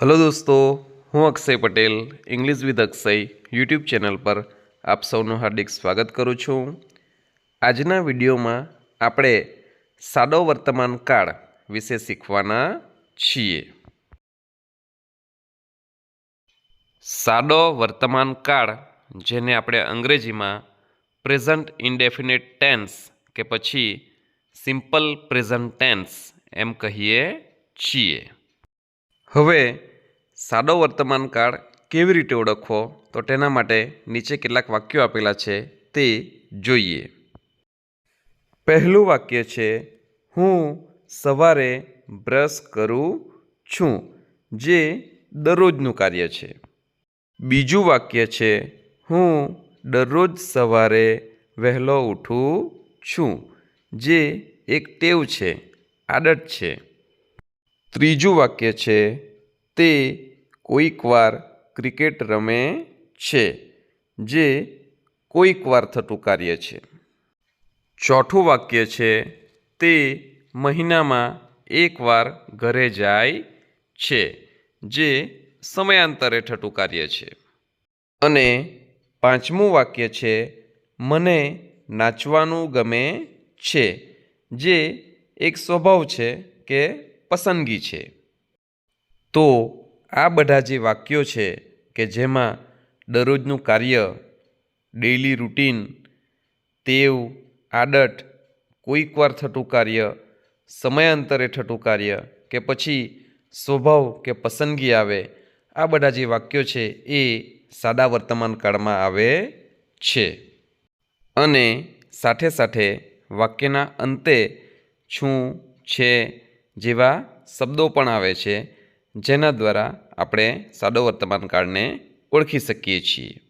Hello દોસ્તો, હું Akshay Patel English with Akshay YouTube channel પર આપ સૌનું હાર્દિક સ્વાગત કરું છું. આજના વિડીયોમાં આપણે સાદો વર્તમાન કાળ વિશે શીખવાના છીએ. સાદો વર્તમાન કાળ જેને આપણે અંગ્રેજીમાં પ્રેઝન્ટ ઇન્ડેફિનેટ ટેન્સ કે પછી સિમ્પલ પ્રેઝન્ટ ટેન્સ એમ કહીએ છીએ. હવે સાદો વર્તમાન કાળ કેવી રીતે ઓળખવો? તો તેના માટે નીચે કેટલાક વાક્યો આપેલા છે તે જોઈએ. પહેલું વાક્ય છે, હું સવારે બ્રશ કરું છું જે દરરોજનું કાર્ય છે. બીજું વાક્ય છે, હું દરરોજ સવારે વહેલો ઉઠું છું જે એક ટેવ છે, આદત છે. ત્રીજું વાક્ય છે, તે કોઈક વાર ક્રિકેટ રમે છે, જે કોઈકવાર થતું કાર્ય છે. ચોથું વાક્ય છે, તે મહિનામાં એકવાર ઘરે જાય છે, જે સમયાંતરે થતું કાર્ય છે. અને પાંચમું વાક્ય છે, મને નાચવાનું ગમે છે, જે એક સ્વભાવ છે કે પસંદગી છે. તો આ બધા જે વાક્યો છે કે જેમાં દરરોજનું કાર્ય, ડેઇલી રૂટીન ટેવ આદત, કોઈક વાર થતું કાર્ય, સમયાંતરે થતું કાર્ય કે પછી સ્વભાવ કે પસંદગી આવે, આ બધા જે વાક્યો છે એ સાદા વર્તમાન કાળમાં આવે છે. અને સાથે સાથે વાક્યના અંતે છું, છે જેવા શબ્દો પણ આવે છે. જેના દ્વારા આપણે સાદો વર્તમાન કાળને ઓળખી શકીએ છીએ.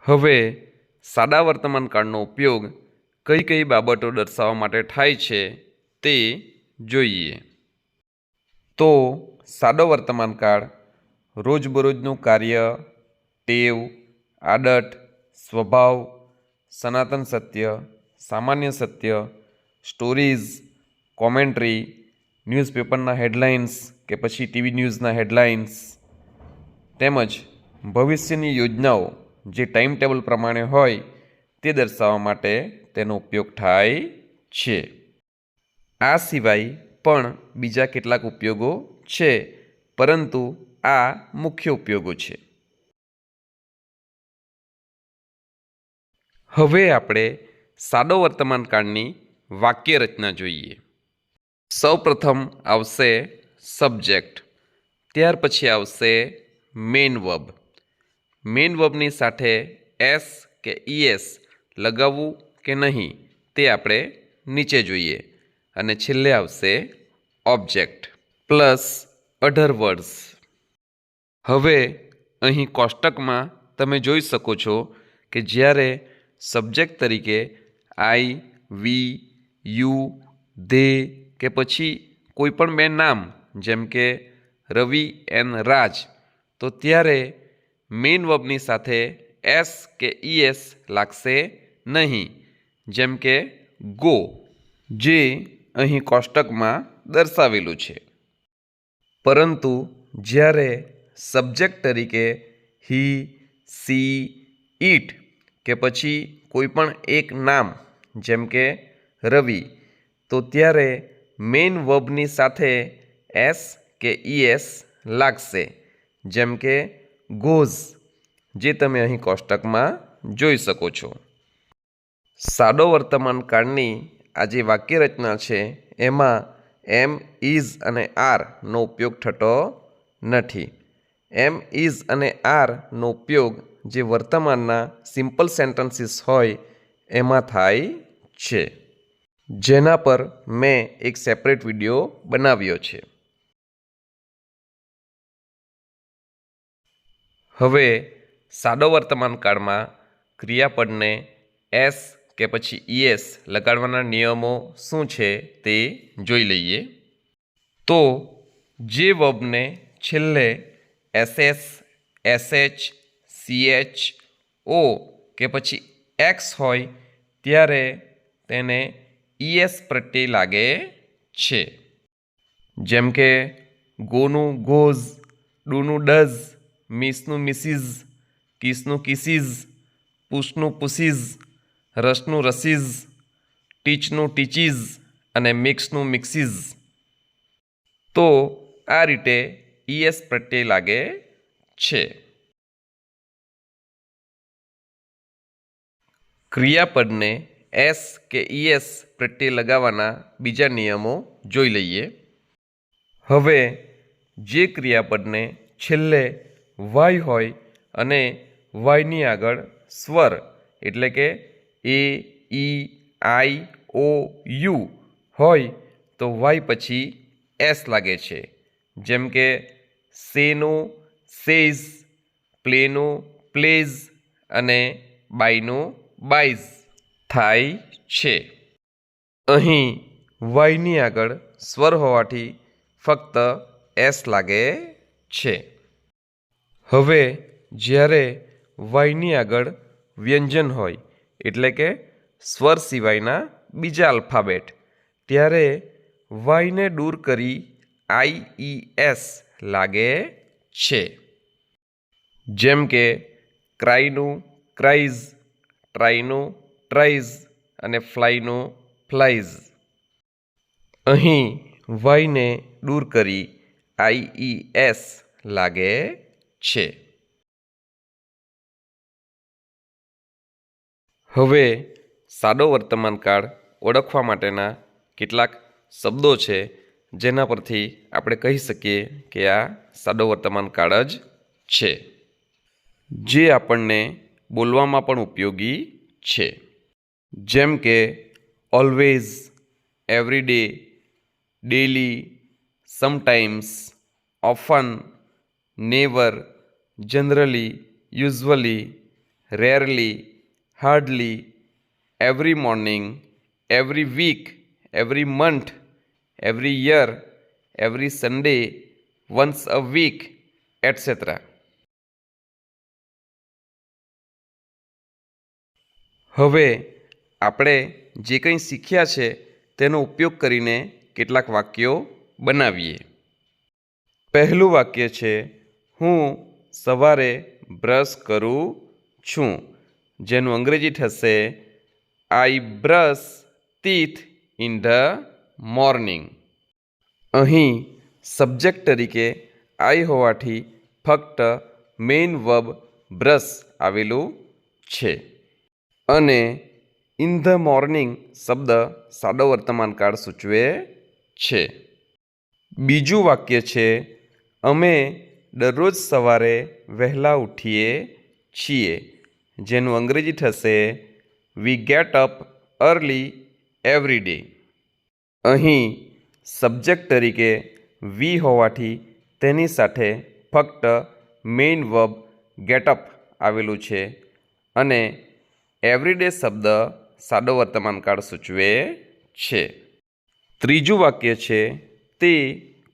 હવે સાદા વર્તમાન કાળનો ઉપયોગ કઈ કઈ બાબતો દર્શાવવા માટે થાય છે તે જોઈએ. તો સાદો વર્તમાન કાળ રોજબરોજનું કાર્ય, ટેવ, આદત, સ્વભાવ, સનાતન સત્ય, સામાન્ય સત્ય, સ્ટોરીઝ કોમેન્ટ્રી, ન્યૂઝપેપરના હેડલાઇન્સ કે પછી ટીવી ન્યૂઝના હેડલાઇન્સ તેમજ ભવિષ્યની યોજનાઓ જે ટાઈમ ટેબલ પ્રમાણે હોય તે દર્શાવવા માટે તેનો ઉપયોગ થાય છે. આ સિવાય પણ બીજા કેટલાક ઉપયોગો છે, પરંતુ આ મુખ્ય ઉપયોગો છે. હવે આપણે સાદો વર્તમાન કાળની વાક્ય રચના જોઈએ. સૌપ્રથમ આવશે સબ્જેક્ટ. ત્યાર પછી આવશે મેઇન વર્બ. મેન વર્બની સાથે એસ કે ઈએસ લગાવવું કે નહીં તે આપણે નીચે જોઈએ. અને છેલ્લે આવશે ઓબ્જેક્ટ પ્લસ અઢર વર્ડ્સ. હવે અહીં કોષ્ટકમાં તમે જોઈ શકો છો કે જ્યારે સબ્જેક્ટ તરીકે આઈ, વી, યુ ધે કે પછી કોઈ પણ બે નામ, જેમ કે રવિ એન રાજ, તો ત્યારે મેઇન વર્બની સાથે એસ કે ઈએસ લાગશે નહીં. જેમ કે ગો, જે અહીં કોષ્ટકમાં દર્શાવેલું છે. પરંતુ જ્યારે સબ્જેક્ટ તરીકે હી, સી, ઈટ કે પછી કોઈ પણ એક નામ, જેમ કે રવિ, તો ત્યારે મેઇન વર્બની સાથે એસ કે ઈએસ લાગશે. જેમ કે ગોઝ, જે તમે અહીં કોષ્ટકમાં જોઈ શકો છો. સાદો વર્તમાન કાળની આ જે વાક્યરચના છે, એમાં એમ ઇઝ અને આરનો ઉપયોગ થતો નથી. એમ ઇઝ અને આરનો ઉપયોગ જે વર્તમાનના સિમ્પલ સેન્ટન્સીસ હોય, એમાં થાય છે. જેના પર મેં એક સેપરેટ વીડિયો બનાવ્યો છે. હવે સાદો વર્તમાન કાળમાં ક્રિયાપદને એસ કે પછી ઈએસ લગાડવાના નિયમો શું છે તે જોઈ લઈએ. તો જે વબને છેલ્લે એસએસ એસએચ સીએચ ઓ કે પછી એક્સ હોય, ત્યારે તેને ઈએસ પ્રત્યે લાગે છે. જેમ કે, ગોનું ગોઝ, ડુનું ડઝ, મિસનું મિસીઝ, કિસનું કિસીઝ, પુસનું પુસિઝ, રસનું રસીઝ, ટીચનું ટીચીઝ અને મિક્સનું મિક્સીઝ. તો આ રીતે ઈએસ પ્રત્યય લાગે છે. ક્રિયાપદને એસ કે ઈએસ પ્રત્યે લગાવવાના બીજા નિયમો જોઈ લઈએ. હવે જે ક્રિયાપદને છેલ્લે વાય હોય અને વાયની આગળ સ્વર એટલે કે એ, ઈ, આઈ, ઓ, યુ હોય તો વાય પછી એસ લાગે છે. જેમ કે સેનું સેઝ પ્લેનું, પ્લેઝ અને બાયનું બાઈઝ થાય છે. અહીં વાયની આગળ સ્વર હોવાથી ફક્ત એસ લાગે છે. હવે જ્યારે વાયની આગળ વ્યંજન હોય, એટલે કે સ્વર સિવાયના બીજા અલ્ફાબેટ, ત્યારે વાયને દૂર કરી આઈ એસ લાગે છે. જેમ કે, ક્રાઈનું ક્રાઇઝ ટ્રાઈનું ટ્રાઇઝ અને ફ્લાયનો ફ્લાઇઝ અહીં વાયને દૂર કરી આઈ ઈ એસ લાગે છે. હવે સાદો વર્તમાનકાળ ઓળખવા માટેના કેટલાક શબ્દો છે, જેના પરથી આપણે કહી શકીએ કે આ સાદો વર્તમાનકાળ જ છે, જે આપણને બોલવામાં પણ ઉપયોગી છે. જેમ કે always every day daily sometimes often never generally usually rarely hardly every morning every week every month every year every Sunday once a week etcetera હવે આપણે જે કંઈ શીખ્યા છે, તેનો ઉપયોગ કરીને કેટલાક વાક્યો બનાવીએ. પહેલું વાક્ય છે, હું સવારે બ્રશ કરું છું. જેનું અંગ્રેજી થશે I brush teeth in the morning અહીં સબ્જેક્ટ તરીકે આઈ હોવાથી ફક્ત મેઇન વર્બ બ્રશ આવેલું છે. અને ઇન ધ મોર્નિંગ શબ્દ સાદો વર્તમાનકાળ સૂચવે છે. બીજું વાક્ય છે, અમે દરરોજ સવારે વહેલા ઉઠીએ છીએ. જેનું અંગ્રેજી થશે we get up early every day અહીં સબ્જેક્ટ તરીકે વી હોવાથી તેની સાથે ફક્ત મેઇન વર્બ ગેટઅપ આવેલું છે. અને એવરીડે શબ્દ સાદો વર્તમાનકાળ સૂચવે છે. ત્રીજું વાક્ય છે, તે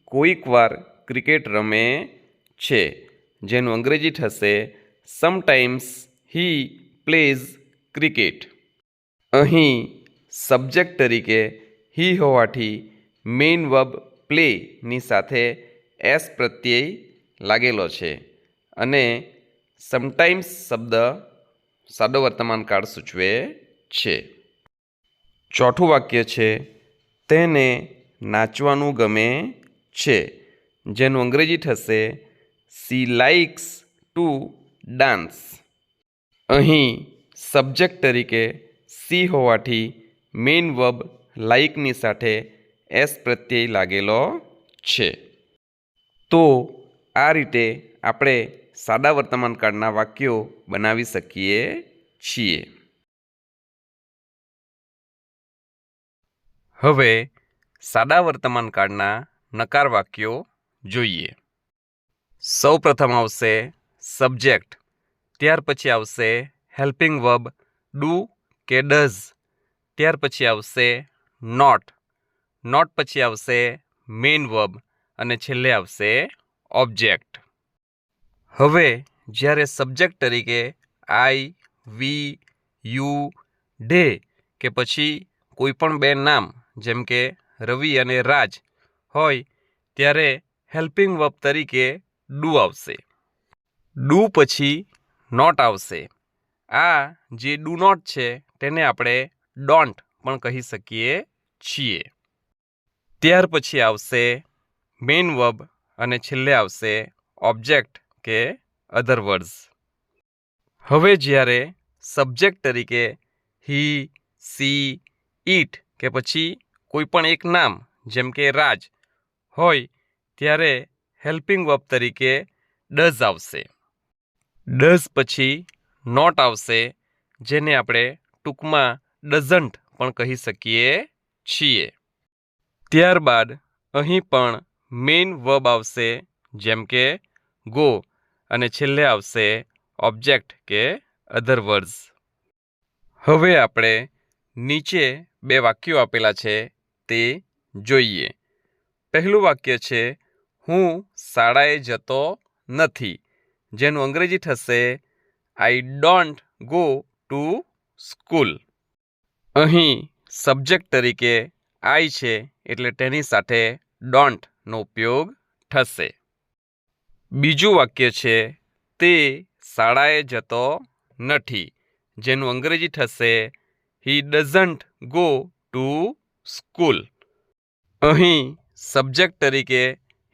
કોઈક વાર ક્રિકેટ રમે છે, જેનું અંગ્રેજી થશે સમટાઈમ્સ હી પ્લેઝ ક્રિકેટ અહીં સબ્જેક્ટ તરીકે હી હોવાથી મેઇન વબ પ્લેની સાથે એસ પ્રત્યય લાગેલો છે. અને સમટાઈમ્સ શબ્દ સાદો વર્તમાનકાળ સૂચવે છે. ચોથું વાક્ય છે, તેને નાચવાનું ગમે છે. જેનું અંગ્રેજી થશે સી લાઇક્સ ટુ ડાન્સ અહીં સબ્જેક્ટ તરીકે સી હોવાથી મેઇન વર્બ લાઇકની સાથે એસ પ્રત્યય લાગેલો છે. તો આ રીતે આપણે સાદા વર્તમાનકાળના વાક્યો બનાવી શકીએ છીએ. હવે સાદા વર્તમાનકાળના નકાર વાક્યો જોઈએ. સૌ પ્રથમ આવશે સબ્જેક્ટ ત્યાર પછી આવશે હેલ્પિંગ વર્બ ડુ કે ડઝ ત્યાર પછી આવશે નોટ નોટ પછી આવશે મેઇન વર્બ અને છેલ્લે આવશે ઓબ્જેક્ટ હવે જ્યારે સબ્જેક્ટ તરીકે આઈ વી યુ ડે કે પછી કોઈપણ બે નામ જેમ કે રવિ અને રાજ હોય, ત્યારે હેલ્પિંગ વર્બ તરીકે ડુ આવશે. ડુ પછી નોટ આવશે. આ જે ડુ નોટ છે, તેને આપણે ડોન્ટ પણ કહી શકીએ છીએ. ત્યાર પછી આવશે મેઇન વર્બ અને છેલ્લે આવશે ઓબ્જેક્ટ કે અધર વર્ડ્સ. હવે જ્યારે સબ્જેક્ટ તરીકે હી, સી, ઈટ કે પછી કોઈ પણ એક નામ, જેમ કે રાજ, હોય ત્યારે હેલ્પિંગ વર્બ તરીકે ડઝ આવશે. ડઝ પછી નોટ આવશે, જેને આપણે ટૂંકમાં ડઝન્ટ પણ કહી શકીએ છીએ. ત્યારબાદ અહીં પણ મેઇન વર્બ આવશે, જેમ કે ગો, અને છેલ્લે આવશે ઓબ્જેક્ટ કે અધર વર્ડ્સ. હવે આપણે નીચે બે વાક્યો આપેલા છે તે જોઈએ. પહેલું વાક્ય છે, હું શાળાએ જતો નથી. જેનું અંગ્રેજી થશે I don't go to school અહીં સબ્જેક્ટ તરીકે આઈ છે, એટલે તેની સાથે ડોન્ટનો ઉપયોગ થશે. બીજું વાક્ય છે, તે શાળાએ જતો નથી. જેનું અંગ્રેજી થશે he doesn't go to school. અહીં સબ્જેક્ટ તરીકે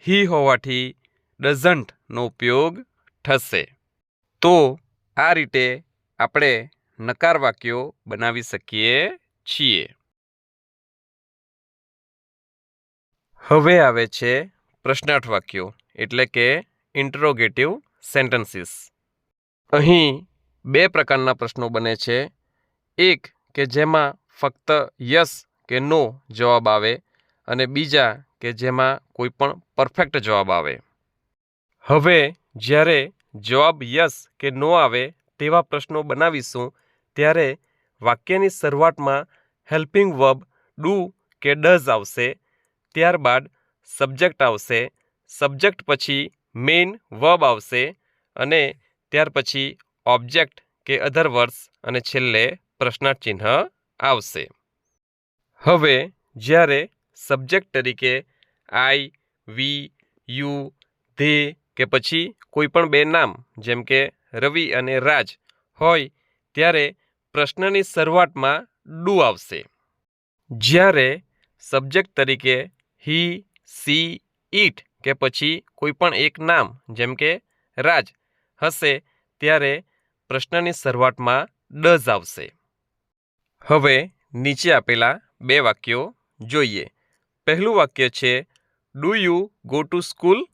હી હોવાથી ડઝન્ટનો ઉપયોગ થશે. તો આ રીતે આપણે નકાર વાક્યો બનાવી શકીએ છીએ. હવે આવે છે પ્રશ્નાર્થ વાક્યો એટલે કે ઇન્ટરોગેટિવ સેન્ટેન્સીસ અહીં બે પ્રકારના પ્રશ્નો બને છે. એક કે જેમાં ફક્ત યસ કે નો જવાબ આવે અને બીજા કે જેમાં કોઈ પણ પરફેક્ટ જવાબ આવે. હવે જ્યારે જવાબ યસ કે નો આવે તેવા પ્રશ્નો બનાવીશું, ત્યારે વાક્યની શરૂઆતમાં હેલ્પિંગ વર્બ ડુ કે ડઝ આવશે, ત્યારબાદ સબ્જેક્ટ આવશે સબ્જેક્ટ પછી મેઇન વર્બ આવશે અને ત્યાર પછી ઓબ્જેક્ટ કે અધર વર્ડ્સ અને છેલ્લે પ્રશ્નાર્થ ચિહ્ન આવશે. હવે જ્યારે સબ્જેક્ટ તરીકે આઈ, વી, યુ, ધે કે પછી કોઈ પણ બે નામ, જેમ કે રવિ અને રાજ, હોય ત્યારે પ્રશ્નની શરૂઆતમાં ડુ આવશે. જ્યારે સબ્જેક્ટ તરીકે હી, સી, ઈટ કે પછી કોઈ પણ એક નામ, જેમ કે રાજ, હશે ત્યારે પ્રશ્નની શરૂઆતમાં ડઝ આવશે. હવે નીચે આપેલા બે વાક્યો જોઈએ. પહેલું વાક્ય છે do you go to school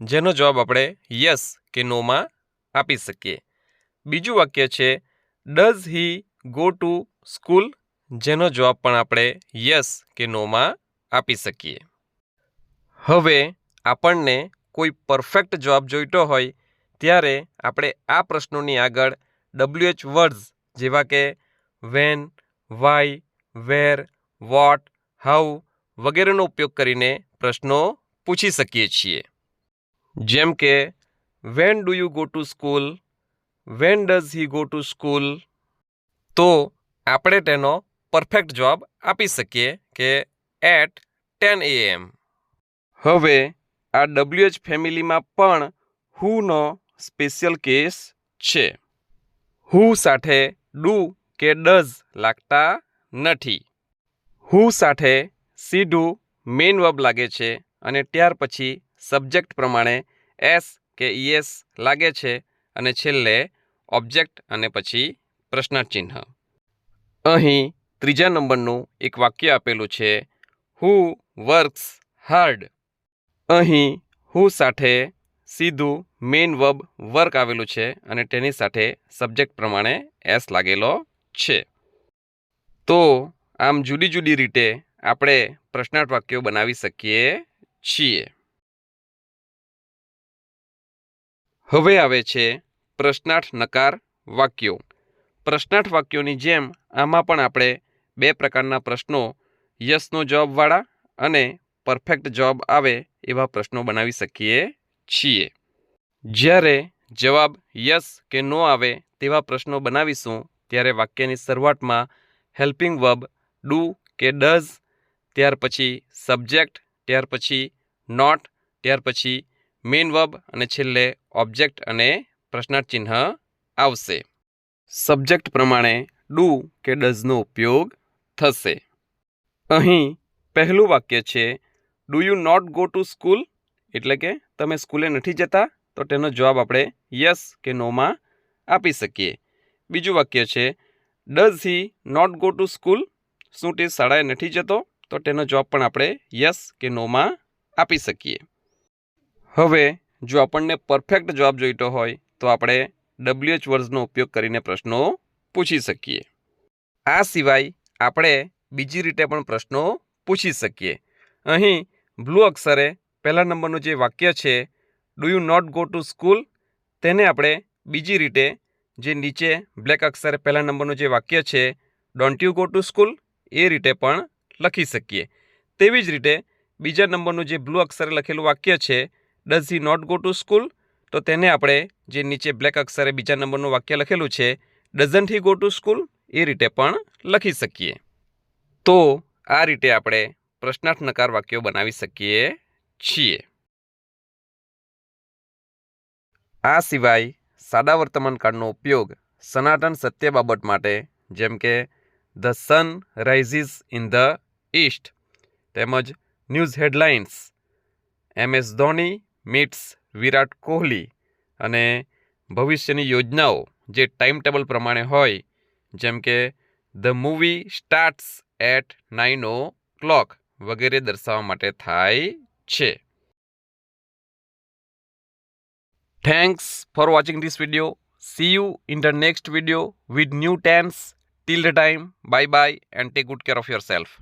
જેનો જવાબ આપણે યસ કે નોમાં આપી શકીએ. બીજું વાક્ય છે does he go to school જેનો જવાબ પણ આપણે યસ કે નોમાં આપી શકીએ. હવે આપણને કોઈ પરફેક્ટ જવાબ જોઈતો હોય, ત્યારે આપણે આ પ્રશ્નોની આગળ ડબલ્યુએચ વર્ડ્સ જેવા કે when why where what, how વગેરેનો ઉપયોગ કરીને પ્રશ્નો પૂછી શકીએ છીએ. જેમ કે, when do you go to school? When does he go to school? તો આપણે તેનો પરફેક્ટ જવાબ આપી શકીએ કે એટ ટેન એએમ. હવે આ ડબલ્યુએચ ફેમિલીમાં પણ હુનો સ્પેશિયલ કેસ છે. હુ સાથે ડુ કે ડઝ લાગતા નથી. હુ સાથે સીધું મેઇન વર્બ લાગે છે અને ત્યાર પછી સબ્જેક્ટ પ્રમાણે એસ કે ઈએસ લાગે છે અને છેલ્લે ઓબ્જેક્ટ અને પછી પ્રશ્નાર્થ ચિહ્ન અહીં ત્રીજા નંબરનું એક વાક્ય આપેલું છે હુ વર્ક્સ હાર્ડ અહીં હુ સાથે સીધું મેઇન વર્બ વર્ક આવેલું છે અને તેની સાથે સબ્જેક્ટ પ્રમાણે એસ લાગેલો છે. તો આમ જુદી જુદી રીતે આપણે પ્રશ્નાર્થ વાક્યો બનાવી શકીએ છીએ. હવે આવે છે પ્રશ્નાર્થ નકાર વાક્યો. પ્રશ્નાર્થ વાક્યોની જેમ આમાં પણ આપણે બે પ્રકારના પ્રશ્નો, યસનો જવાબવાળા અને પરફેક્ટ જવાબ આવે એવા પ્રશ્નો બનાવી શકીએ છીએ. જ્યારે જવાબ યસ કે નો આવે તેવા પ્રશ્નો બનાવીશું, ત્યારે વાક્યની શરૂઆતમાં હેલ્પિંગ વર્બ ડુ કે ડઝ, ત્યાર પછી સબ્જેક્ટ, ત્યાર પછી નોટ, ત્યાર પછી મેઇન વર્બ અને છેલ્લે ઓબ્જેક્ટ અને પ્રશ્નાર્થ ચિહ્ન આવશે. સબ્જેક્ટ પ્રમાણે ડુ કે ડઝનો ઉપયોગ થશે. અહીં પહેલું વાક્ય છે do you not go to school એટલે કે, તમે સ્કૂલે નથી જતા? તો તેનો જવાબ આપણે યસ કે નોમાં આપી શકીએ. બીજું વાક્ય છે does he not go to school શું તે શાળાએ નથી જતો? તો તેનો જવાબ પણ આપણે યસ કે નોમાં આપી શકીએ. હવે, જો આપણને પરફેક્ટ જવાબ જોઈતો હોય, તો આપણે ડબલ્યુએચ વર્ડ્સનો ઉપયોગ કરીને પ્રશ્નો પૂછી શકીએ. આ સિવાય આપણે બીજી રીતે પણ પ્રશ્નો પૂછી શકીએ. અહીં બ્લુ અક્ષરે પહેલા નંબરનું જે વાક્ય છે do you not go to school તેને આપણે બીજી રીતે જે નીચે બ્લેક અક્ષરે પહેલા નંબરનું જે વાક્ય છે don't you go to school એ રીતે પણ લખી શકીએ. તેવી જ રીતે બીજા નંબરનું જે બ્લુ અક્ષરે લખેલું વાક્ય છે does he not go to school તો તેને આપણે જે નીચે બ્લેક અક્ષરે બીજા નંબરનું વાક્ય લખેલું છે doesn't he go to school એ રીતે પણ લખી શકીએ. તો આ રીતે આપણે પ્રશ્નાર્થ નકાર વાક્યો બનાવી શકીએ છીએ. આ સિવાય સાદા વર્તમાન કાળનો ઉપયોગ સનાતન સત્ય બાબત માટે, જેમ કે the sun rises in the east તેમજ news headlines. M S Dhoni meets Virat Kohli અને ભવિષ્યની યોજનાઓ જે ટાઈમ ટેબલ પ્રમાણે હોય, જેમ કે the movie starts at nine o'clock વગેરે દર્શાવવા માટે થાય છે. Thanks for watching this video see you in the next video with new tense Till the time, bye bye and take good care of yourself.